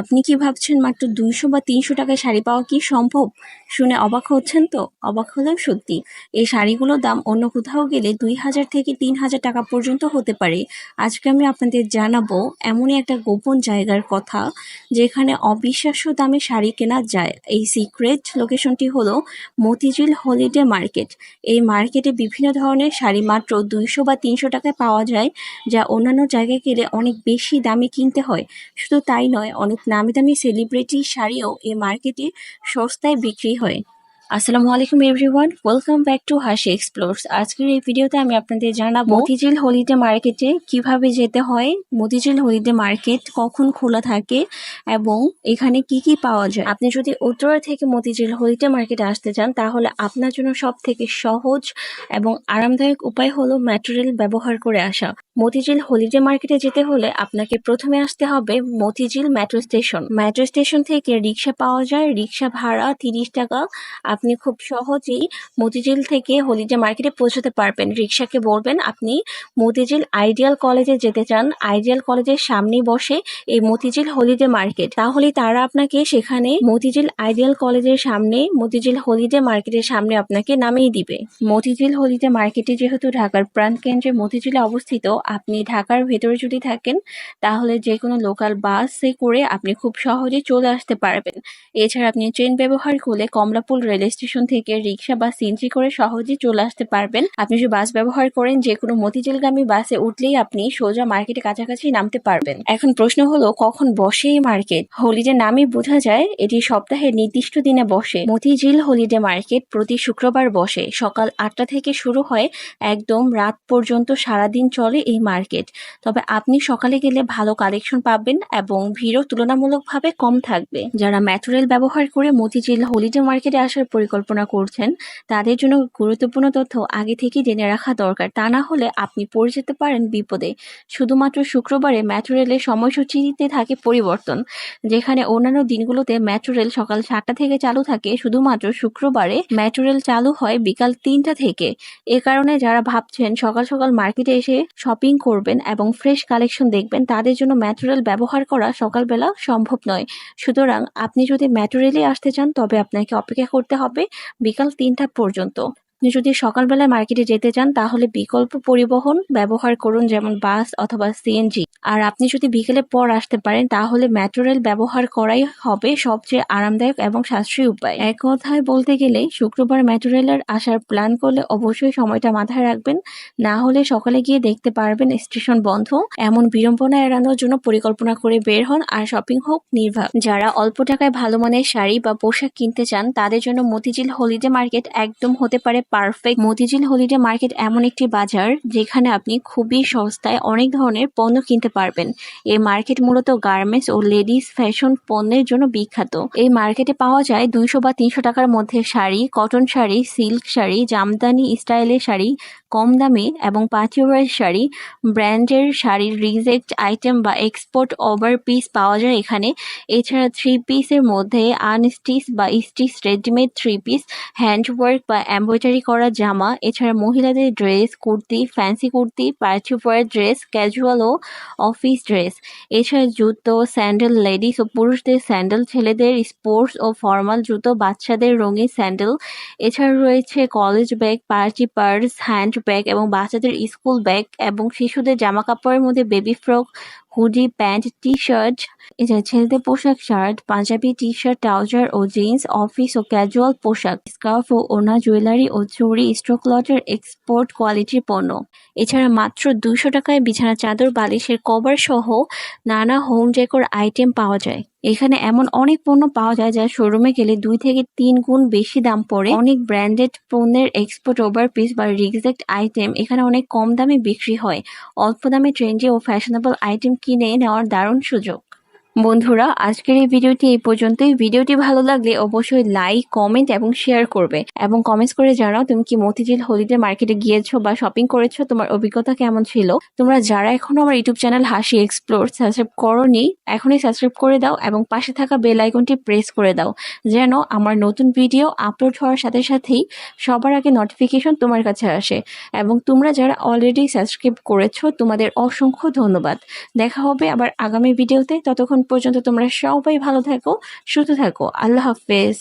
আপনি কি ভাবছেন মাত্র দুইশো বা তিনশো টাকায় শাড়ি পাওয়া কি সম্ভব? শুনে অবাক হচ্ছেন তো? অবাক হলেও সত্যি। এই শাড়িগুলোর দাম অন্য কোথাও গেলে দুই হাজার থেকে তিন হাজার টাকা পর্যন্ত হতে পারে। আজকে আমি আপনাদের জানাব এমনই একটা গোপন জায়গার কথা যেখানে অবিশ্বাস্য দামে শাড়ি কেনা যায়। এই সিক্রেট লোকেশনটি হলো মতিঝিল হলিডে মার্কেট। এই মার্কেটে বিভিন্ন ধরনের শাড়ি মাত্র দুইশো বা তিনশো টাকায় পাওয়া যায়, যা অন্যান্য জায়গায় গেলে অনেক বেশি দামে কিনতে হয়। শুধু তাই নয়, অনেক নামি দামি সেলিব্রিটি শাড়িও এ মার্কেটে সস্তায় বিক্রি হয়। আসসালামু আলাইকুম everyone welcome back to Hasi explores আজকের এই ভিডিওতে আমি আপনাদের জানাব মতিঝিল হলিডে মার্কেটে কীভাবে যেতে হয়, মতিঝিল হলিডে মার্কেট কখন খোলা থাকে এবং এখানে কি কি পাওয়া যায়। আপনি যদি উত্তরা থেকে মতিঝিল হলিডে মার্কেটে আসতে চান, তাহলে আপনার জন্য সব থেকে সহজ এবং আরামদায়ক উপায় হলো মেট্রো রেল ব্যবহার করে আসা। মতিঝিল হলিডে মার্কেটে যেতে হলে আপনাকে প্রথমে আসতে হবে Motijheel metro station metro station থেকে রিক্সা পাওয়া যায়। রিক্সা ভাড়া তিরিশ টাকা। আপনি খুব সহজেই মতিঝিল থেকে হলিডে মার্কেটে পৌঁছতে পারবেন। রিক্সাকে বলবেন, আপনি মতিঝিল আইডিয়াল কলেজে যেতে চান। আইডিয়াল কলেজের সামনে বসে এই মতিঝিল হলিডে মার্কেট। তাহলে তারা আপনাকে সেখানে মতিঝিল আইডিয়াল কলেজের সামনে, মতিঝিল হলিডে মার্কেটের সামনে আপনাকে নামিয়ে দিবে। মতিঝিল হলিডে মার্কেটে যেহেতু ঢাকার প্রাণকেন্দ্রে মতিঝিলে অবস্থিত, আপনি ঢাকার ভেতরে যদি থাকেন, তাহলে যে কোনো লোকাল বাসে করে আপনি খুব সহজে চলে আসতে পারবেন। এছাড়া আপনি ট্রেন ব্যবহার করলে কমলাপুর রেল স্টেশন থেকে রিক্সা বা সিএনজি করে সহজে চলে আসতে পারবেন। আপনি যদি বাস ব্যবহার করেন, যে কোনো মতিঝিলগামী বাসে উঠলেই আপনি সোজা মার্কেটে কাছাকাছি নামতে পারবেন। এখন প্রশ্ন হলো, কখন বসে এই মার্কেট? হোলিডে নামই বোঝা যায়, এটি সপ্তাহের নির্দিষ্ট দিনে বসে। মতিঝিল হোলিডে মার্কেট প্রতি শুক্রবার বসে। সকাল আটটা থেকে শুরু হয়, একদম রাত পর্যন্ত সারাদিন চলে এই মার্কেট। তবে আপনি সকালে গেলে ভালো কালেকশন পাবেন এবং ভিড়ও তুলনামূলকভাবে কম থাকবে। যারা মেট্রো রেল ব্যবহার করে মতিঝিল হোলিডে মার্কেটে আসার পরিকল্পনা করছেন, তাদের জন্য গুরুত্বপূর্ণ তথ্য আগে থেকেই জেনে রাখা দরকার। তা না হলে আপনি পড়ে যেতে পারেন বিপদে। শুধুমাত্র শুক্রবারে মেট্রো রেলের সময়সূচিতে থাকে পরিবর্তন, যেখানে অন্যান্য দিনগুলোতে মেট্রো রেল সকাল সাতটা থেকে চালু থাকে। শুধুমাত্র শুক্রবারে মেট্রো রেল চালু হয় বিকাল তিনটা থেকে। এ কারণে যারা ভাবছেন সকাল সকাল মার্কেটে এসে শপিং করবেন এবং ফ্রেশ কালেকশন দেখবেন, তাদের জন্য মেট্রো রেল ব্যবহার করা সকালবেলা সম্ভব নয়। সুতরাং আপনি যদি মেট্রো রেলে আসতে চান, তবে আপনাকে অপেক্ষা করতে হবে। বিকাল তিনটা পর্যন্ত। আপনি যদি সকালবেলায় মার্কেটে যেতে চান, তাহলে বিকল্প পরিবহন ব্যবহার করুন, যেমন বাস অথবা সিএনজি আর আপনি যদি বিকেলে পর আসতে পারেন, তাহলে মেট্রো রেল ব্যবহার করাই হবে সবচেয়ে আরামদায়ক এবং সাশ্রয়ী উপায়। এক কথায় বলতে গেলে, শুক্রবার মেট্রো রেলের আসার প্ল্যান করলে অবশ্যই সময়টা মাথায় রাখবেন। না হলে সকালে গিয়ে দেখতে পারবেন স্টেশন বন্ধ। এমন বিড়ম্বনা এড়ানোর জন্য পরিকল্পনা করে বের হন আর শপিং হোক নির্ভর যারা অল্প টাকায় ভালো মানের শাড়ি বা পোশাক কিনতে চান, তাদের জন্য মতিঝিল হলিডে মার্কেট একদম হতে পারে পারফেক্ট মতিঝিল হলিডে মার্কেট এমন একটি বাজার যেখানে আপনি খুবই সস্তায় অনেক ধরনের পণ্য কিনতে পারবেন। এই মার্কেট মূলত গার্মেন্টস ও লেডিস ফ্যাশন পণ্যের জন্য বিখ্যাত। এই মার্কেটে পাওয়া যায় দুইশো বা তিনশো টাকার মধ্যে শাড়ি, কটন শাড়ি, সিল্ক শাড়ি, জামদানি স্টাইলের শাড়ি, কম দামে এবং পাঁচিওয়ার শাড়ি। ব্র্যান্ডের শাড়ির রিজেক্ট আইটেম বা এক্সপোর্ট ওভার পিস পাওয়া যায় এখানে। এছাড়া থ্রি পিসের মধ্যে আনস্টিচ বা stitch readymade three piece, handwork বা এমব্রয়ডারি করা জামা, এছাড়া মহিলাদের dress kurti fancy kurti party wear dress casual ও অফিস ড্রেস এছাড়া জুতো স্যান্ডেল লেডিস ও পুরুষদের স্যান্ডেল ছেলেদের স্পোর্টস ও ফর্মাল জুতো, বাচ্চাদের রঙিন স্যান্ডেল এছাড়া রয়েছে college bag party purse hand bag এবং বাচ্চাদের স্কুল ব্যাগ এবং শিশুদের জামা কাপড়ের মধ্যে baby frock hoodie pant T shirt এছাড়া ছেলেদের পোশাক shirt, Punjabi T shirt trouser ও জিন্স, অফিস ও ক্যাজুয়াল পোশাক, স্কার্ফ ও ওনা জুয়েলারি ও চুরি স্ট্রোকলটের এক্সপোর্ট কোয়ালিটির পণ্য। এছাড়া মাত্র দুশো টাকায় বিছানা, চাদর, বালিশের কভার সহ নানা হোম ডেকোর আইটেম পাওয়া যায়। এখানে এমন অনেক পণ্য পাওয়া যায় যা শোরুমে গেলে দুই থেকে তিন গুণ বেশি দাম পড়ে। অনেক ব্র্যান্ডেড পণ্যের এক্সপোর্ট ওভার পিস বা রিগজেক্ট আইটেম এখানে অনেক কম দামে বিক্রি হয়। অল্প দামে ট্রেন্ডি ও ফ্যাশনেবল আইটেম কিনে নেওয়ার দারুণ সুযোগ। বন্ধুরা, আজকের এই ভিডিওটি এই পর্যন্তই। ভিডিওটি ভালো লাগলে অবশ্যই লাইক, কমেন্ট এবং শেয়ার করবে। এবং কমেন্টস করে জানাও তুমি কি মতিঝিল হলিডে মার্কেটে গিয়েছো বা শপিং করেছ? তোমার অভিজ্ঞতা কেমন ছিল? তোমরা যারা এখনও আমার ইউটিউব চ্যানেল হাসি এক্সপ্লোর সাবস্ক্রাইব করনি, এখনই সাবস্ক্রাইব করে দাও এবং পাশে থাকা বেল আইকনটি প্রেস করে দাও। যেন আমার নতুন ভিডিও আপলোড হওয়ার সাথে সাথেই সবার আগে নোটিফিকেশন তোমার কাছে আসে। এবং তোমরা যারা অলরেডি সাবস্ক্রাইব করেছ, তোমাদের অসংখ্য ধন্যবাদ। দেখা হবে আবার আগামী ভিডিওতে ততক্ষণ পর্যন্ত তোমরা সবাই ভালো থাকো সুস্থ থাকো। আল্লাহ হাফেজ।